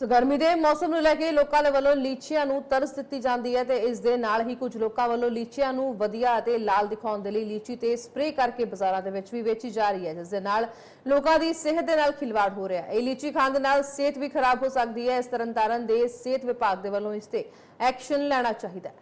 ਸੋ ਗਰਮੀ ਦੇ ਮੌਸਮ ਨੂੰ ਲੈ ਕੇ ਲੋਕਾਂ ਦੇ ਵੱਲੋਂ ਲੀਚੀਆਂ ਨੂੰ ਤਰਸ ਦਿੱਤੀ ਜਾਂਦੀ ਹੈ ਤੇ ਇਸ ਦੇ ਨਾਲ ਹੀ ਕੁਝ ਲੋਕਾਂ ਵੱਲੋਂ ਲੀਚੀਆਂ ਨੂੰ ਵਧੀਆ ਅਤੇ ਲਾਲ ਦਿਖਾਉਣ ਦੇ ਲਈ ਲੀਚੀ ਤੇ ਸਪਰੇਅ ਕਰਕੇ ਬਾਜ਼ਾਰਾਂ ਦੇ ਵਿੱਚ ਵੀ ਵੇਚੀ ਜਾ ਰਹੀ ਹੈ, ਜਿਸ ਦੇ ਨਾਲ ਲੋਕਾਂ ਦੀ ਸਿਹਤ ਦੇ ਨਾਲ ਖਿਲਵਾੜ ਹੋ ਰਿਹਾ ਹੈ। ਇਹ ਲੀਚੀ ਖਾਣ ਦੇ ਨਾਲ ਸਿਹਤ ਵੀ ਖਰਾਬ ਹੋ ਸਕਦੀ ਹੈ। ਇਸ ਤਰਨਤਾਰਨ ਦੇ ਸਿਹਤ ਵਿਭਾਗ ਦੇ ਵੱਲੋਂ ਇਸ ਤੇ ਐਕਸ਼ਨ ਲੈਣਾ ਚਾਹੀਦਾ ਹੈ।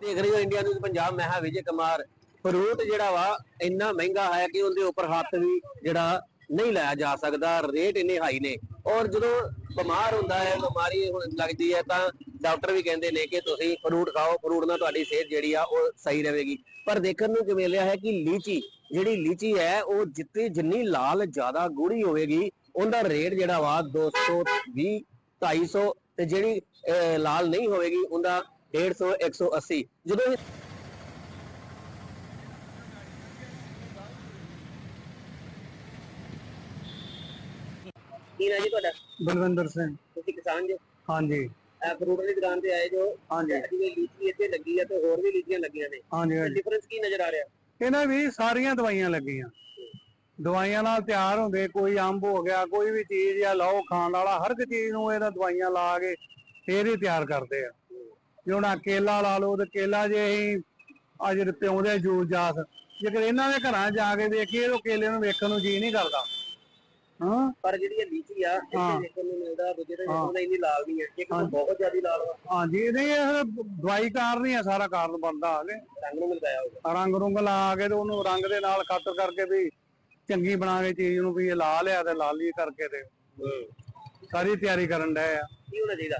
ਦੇਖ ਰਹੇ ਹੋ ਇੰਡੀਆ ਨਿਊਜ਼ ਪੰਜਾਬ, ਮੈਂ ਹਾਂ ਵਿਜੇ ਕੁਮਾਰ। ਫਰੂਟ ਜਿਹੜਾ ਵਾ ਇੰਨਾ ਮਹਿੰਗਾ ਹੈ ਕਿ ਉਹਦੇ ਉੱਪਰ ਹੱਥ ਵੀ ਜਿਹੜਾ ਨਹੀਂ ਲਾਇਆ ਜਾ ਸਕਦਾ ਰੇਟ ਇੰਨੇ ਹਾਈ ਨੇ। ਔਰ ਜਦੋਂ ਬਿਮਾਰ ਹੁੰਦਾ ਹੈ ਬਿਮਾਰੀ ਲੱਗਦੀ ਹੈ ਤਾਂ ਡਾਕਟਰ ਵੀ ਕਹਿੰਦੇ ਨੇ ਕਿ ਤੁਸੀਂ ਫਰੂਟ ਖਾਓ ਫਰੂਟ ਨਾਲ ਤੁਹਾਡੀ ਸਿਹਤ ਜਿਹੜੀ ਆ ਉਹ ਸਹੀ ਰਹੇਗੀ। ਪਰ ਦੇਖਣ ਨੂੰ ਕਿਵੇਂ ਲਿਆ ਹੈ ਕਿ ਲੀਚੀ ਜਿਹੜੀ ਲੀਚੀ ਹੈ ਉਹ ਜਿੱਤੇ ਜਿੰਨੀ ਲਾਲ ਜ਼ਿਆਦਾ ਗੂੜੀ ਹੋਵੇਗੀ ਉਹਦਾ ਰੇਟ ਜਿਹੜਾ ਵਾ 220 250 ਤੇ ਜਿਹੜੀ ਅਹ, ਲਾਲ ਨਹੀਂ ਹੋਵੇਗੀ ਉਹਦਾ 150 180 ਜਦੋਂ ਕੀ ਨਾ ਜੀ ਤੁਹਾਡਾ? ਬਲਵਿੰਦਰ ਸਿੰਘ। ਤੁਸੀਂ ਕਿਸਾਨ ਜੋ? ਹਾਂਜੀ। ਫਰੂਟ ਦੀ ਦੁਕਾਨ ਤੇ ਆਏ ਜੋ ਹਾਂਜੀ। ਜਿਵੇਂ ਲੀਚੀ ਇੱਥੇ ਲੱਗੀ ਹੈ ਤੇ ਹੋਰ ਵੀ ਲੀਚੀਆਂ ਲੱਗੀਆਂ ਨੇ। ਹਾਂਜੀ ਹਾਂਜੀ। ਡਿਫਰੈਂਸ ਕੀ ਨਜ਼ਰ ਆ ਰਿਹਾ? ਇਹਨਾਂ ਵੀ ਸਾਰੀਆਂ ਦਵਾਈਆਂ ਲੱਗੀਆਂ। ਦਵਾਈਆਂ ਨਾਲ ਤਿਆਰ ਹੁੰਦੇ ਕੋਈ ਅੰਬ ਹੋ ਗਿਆ ਕੋਈ ਵੀ ਚੀਜ਼ ਜਾਂ ਲਓ ਖਾਣ ਵਾਲਾ ਹਰ ਇੱਕ ਚੀਜ਼ ਨੂੰ ਇਹਨਾਂ ਦਵਾਈਆਂ ਲਾ ਕੇ ਫੇਰ ਹੀ ਤਿਆਰ ਕਰਦੇ ਆ। ਜੇ ਹੁਣ ਆਹ ਕੇਲਾ ਲਾ ਲਓ ਤੇ ਕੇਲਾ ਜੇ ਅਸੀਂ ਆ ਜਿਹੜੇ ਪਿਉਂਦੇ ਜੂਸ ਜਾਸ ਜੇਕਰ ਇਹਨਾਂ ਦੇ ਘਰਾਂ ਜਾ ਕੇ ਦੇਖੀਏ ਤਾਂ ਕੇਲੇ ਨੂੰ ਵੇਖਣ ਨੂੰ ਜੀ ਨਹੀਂ ਕਰਦਾ। ਹਾਂ। ਪਰ ਜਿਹੜੀ ਇਹ ਲੀਚੀ ਆ। ਇੱਥੇ ਦੇਖਣ ਨੂੰ ਮਿਲਦਾ ਦੂਜੇ ਤੇ ਹਾਂ। ਦੇਖਣ ਨੂੰ ਇੰਨੀ ਲਾਲ ਨਹੀਂ ਹੈ। ਇੱਕ ਤਾਂ ਹਾਂ। ਬਹੁਤ ਜ਼ਿਆਦਾ ਲਾਲ ਵਾ ਹਾਂਜੀ ਨਹੀਂ ਇਹ ਦਵਾਈ ਕਾਰਨ ਹੀ ਆ ਸਾਰਾ ਕਾਰਨ ਬਣਦਾ ਹਾਲੇ। ਰੰਗ ਨੂੰ ਮਿਲਦਾ ਹੋਊਗਾ ਰੰਗ ਰੁੰਗ ਲਾ ਕੇ ਤੇ ਉਹਨੂੰ ਰੰਗ ਦੇ ਨਾਲ ਖਾਤਰ ਕਰਕੇ ਵੀ ਚੰਗੀ ਬਣਾ ਕੇ ਚੀਜ਼ ਨੂੰ ਵੀ ਇਹ ਲਾ ਲਿਆ ਤੇ ਲਾਲੀ ਕਰਕੇ ਤੇ ਸਾਰੀ ਤਿਆਰੀ ਕਰਨ ਡਏ ਆ। ਕੀ ਹੋਣਾ ਚਾਹੀਦਾ?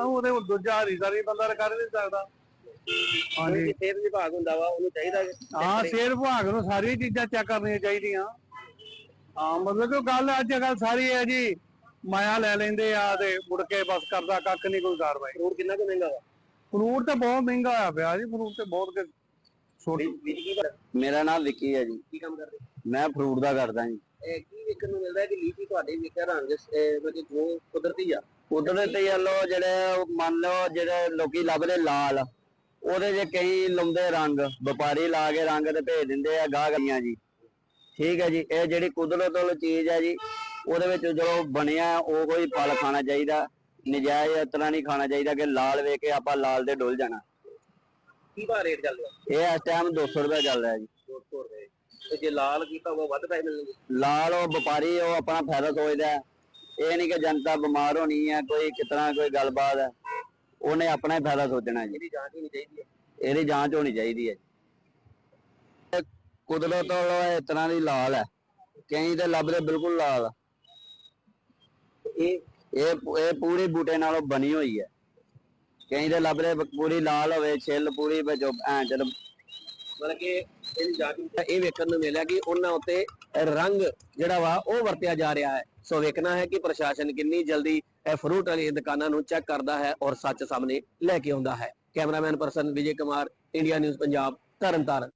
ਉਹਦੇ ਉਹ ਦੂਜਾ ਹਰੀਦਾਰੀ ਬੰਦਾ ਕਰ ਨਹੀਂ ਸਕਦਾ। ਹਾਂਜੀ। ਸਿਹਤ ਵਿਭਾਗ ਹੁੰਦਾ ਵਾ ਉਹਨੂੰ ਚਾਹੀਦਾ ਹਾਂ ਸਿਹਤ ਵਿਭਾਗ ਨੂੰ ਸਾਰੀਆਂ ਚੀਜ਼ਾਂ ਚੈੱਕ ਕਰਨੀਆਂ ਚਾਹੀਦੀਆਂ। ਹਾਂ ਮਤਲਬ ਕਿ ਗੱਲ ਅੱਜ ਕੱਲ ਸਾਰੀ ਹੈ ਜੀ ਮਾਇਆ ਲੈ ਲੈਂਦੇ ਆ ਤੇ ਮੁੜ ਕੇ ਬਸ ਕਰਦਾ ਕੱਖ ਨਹੀਂ ਕੋਈ ਕਾਰਵਾਈ। ਫਰੂਟ ਕਿੰਨਾ ਕੁ ਮਹਿੰਗਾ ਵਾ? ਫਰੂਟ ਤਾਂ ਬਹੁਤ ਮਹਿੰਗਾ ਹੋਇਆ ਪਿਆ ਜੀ ਫਰੂਟ ਤੇ ਬਹੁਤ ਕਿ ਛੋਟੀ ਮੇਰਾ ਨਾਮ ਵਿੱਕੀ ਹੈ ਜੀ। ਕੀ ਕੰਮ ਕਰਦੇ? ਮੈਂ ਫਰੂਟ ਦਾ ਕਰਦਾ ਜੀ। ਇਹ ਕੀ ਵੇਖਣ ਨੂੰ ਮਿਲਦਾ ਹੈ ਕਿ ਲੀਚੀ ਤੁਹਾਡੇ ਵੀ ਇੱਕ ਰੰਗ ਮਤਲਬ ਜੋ ਕੁਦਰਤੀ ਆ। ਕੁਦਰਤ ਤੇ ਯਾਲੋ ਜਿਹੜੇ ਉਹ ਮੰਨ ਲਓ ਜਿਹੜੇ ਲੋਕੀ ਲੱਭਦੇ ਲਾਲ ਉਹਦੇ ਜੇ ਕਈ ਲਾਉਂਦੇ ਰੰਗ ਵਪਾਰੀ ਲਾ ਕੇ ਰੰਗ ਤੇ ਭੇਜ ਦਿੰਦੇ ਆ ਗਾਹ ਗਈਆਂ ਜੀ। ਠੀਕ ਹੈ ਜੀ ਇਹ ਜਿਹੜੀ ਕੁਦਰਤ ਵਾਲੀ ਚੀਜ਼ ਹੈ ਜੀ ਉਹਦੇ ਵਿੱਚ ਜੋ ਬਣਿਆ ਉਹ ਹੀ ਫਲ ਖਾਣਾ ਚਾਹੀਦਾ ਨਜਾਇਜ਼ ਤਰ੍ਹਾਂ ਨਹੀਂ ਖਾਣਾ ਚਾਹੀਦਾ ਕਿ ਲਾਲ ਵੇਖ ਕੇ ਆਪਾਂ ਲਾਲ ਦੇ ਡੁੱਲ ਜਾਣਾ। ਕੀ ਭਾਅ ਰੇਟ ਚੱਲ ਰਿਹਾ? ਇਹ ਇਸ ਟਾਈਮ 200 ਰੁਪਏ ਚੱਲ ਰਿਹਾ ਜੀ। 200 ਰੁਪਏ। ਤੇ ਜੇ ਲਾਲ ਕੀਤਾ ਉਹ ਵੱਧ ਪੈਸੇ ਮਿਲਣਗੇ? ਲਾਲ ਉਹ ਵਪਾਰੀ ਉਹ ਆਪਣਾ ਫਾਇਦਾ ਸੋਚਦਾ। ਇਹ ਨਹੀਂ ਕਿ ਜਨਤਾ ਬਿਮਾਰ ਹੋਣੀ ਹੈ ਕੋਈ ਕਿਤਨਾ ਕੋਈ ਗੱਲਬਾਤ ਹੈ। ਉਹਨੇ ਆਪਣਾ ਹੀ ਫਾਇਦਾ ਸੋਚਣਾ ਜੀ। ਇਹਦੀ ਜਾਂਚ ਹੋਣੀ ਚਾਹੀਦੀ ਹੈ। ਇਹਦੀ ਜਾਂਚ ਹੋਣੀ ਚਾਹੀਦੀ ਹੈ ਕੁਦਰਤ ਵਾਲਾ ਇਸ ਤਰ੍ਹਾਂ ਦੀ ਲਾਲ ਹੈ। ਕਈ ਤੇ ਲੱਭਦੇ ਬਿਲਕੁਲ ਲਾਲ। ਇਹ ਇਹ ਇਹ ਪੂਰੀ ਬੂਟੇ ਨਾਲੋਂ ਬਣੀ ਹੋਈ ਹੈ। ਕਈ ਤੇ ਲੱਭਦੇ ਪੂਰੀ ਲਾਲ ਹੋਵੇ ਛਿੱਲ ਪੂਰੀ ਵਿੱਚ ਐਂ ਚਲ ਮਤਲਬ ਕਿ ਇਹਦੀ ਜਾਂਚ ਹੋਣੀ- ਇਹ ਵੇਖਣ ਨੂੰ ਮਿਲਿਆ ਕਿ ਉਹਨਾਂ ਉੱਤੇ ਰੰਗ ਜਿਹੜਾ ਵਾ ਉਹ ਵਰਤਿਆ ਜਾ ਰਿਹਾ ਹੈ। ਸੋ ਵੇਖਣਾ ਹੈ ਕਿ ਪ੍ਰਸ਼ਾਸਨ ਕਿੰਨੀ ਜਲਦੀ ਇਹ ਫਰੂਟ ਵਾਲੀ ਦੁਕਾਨਾਂ ਨੂੰ ਚੈੱਕ ਕਰਦਾ ਹੈ ਔਰ ਸੱਚ ਸਾਹਮਣੇ ਲੈ ਕੇ ਆਉਂਦਾ ਹੈ। Cameraman person Vijay Kumar India news Punjab Tarn Taran.